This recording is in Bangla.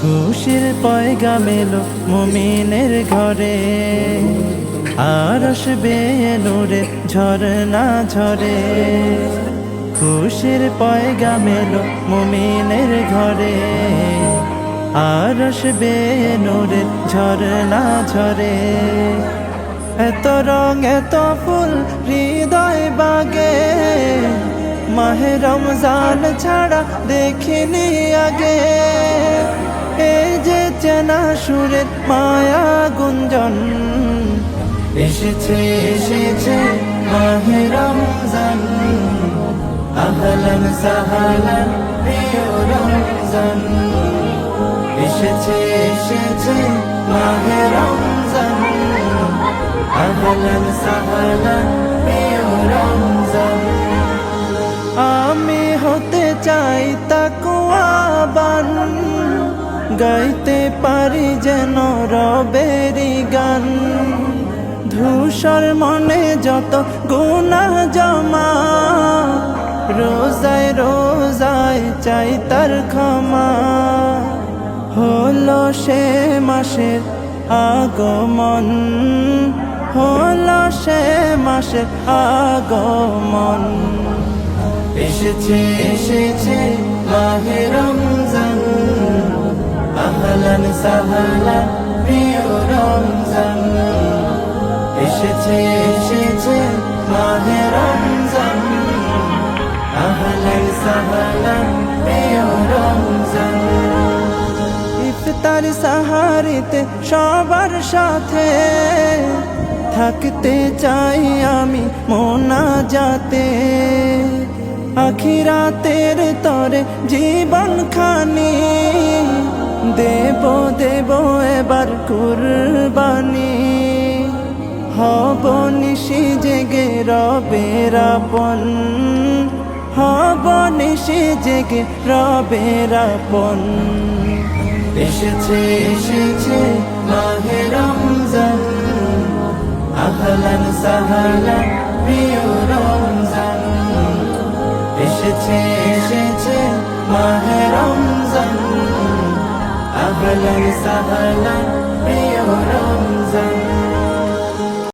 খুশির পয়গাম এলো মুমিনের ঘরে। আর আসবে নূরে ঝরনা ঝরে। খুশির পয়গাম এলো মুমিনের ঘরে। আর আসবে নূরে ঝরনা ঝরে। এত রং, এত ফুল হৃদয় বাগে। মাহে রমজান ছাড়া দেখিনি আগে। এই যে চেনা সুরের মায়া গুঞ্জন, এসেছে এসেছে মাহে রমজান। আহলান সাহালান, প্রিয় রমজান। এসেছে এসেছে মাহে রমজান। আমি হতে চাই তাকুয়াবান গাইতে পারি যেন রবেরি গান ধূসর মনে যত গুণা জমা রোজায় রোজায় চাই তার ক্ষমা হলো সে মাসের আগমন হলো সে মাসের আগমন। এসেছে এসেছে মাহে রমজান। আহলান সাহলান প্রিয় রমজান। এসেছে এসেছে মাহে রমজান। আহলান সাহলান প্রিয় রমজান। ইফতার সাহারিতে সবার সাথে থাকতে চাই আমি, মোনা যাতে। আখিরাতের তরে জীবন খানি, দেব দেব এবার কুরবানি। হব নিশি জেগে রবের আপন, হব নিশি জেগে রবের আপন। এসেছে এসেছে মাহে রমজান। আহলান সাহলান প্রিয় রমজান। এসেছে এসেছে মাহে রমজান। আহলান সাহলান প্রিয় রমজান।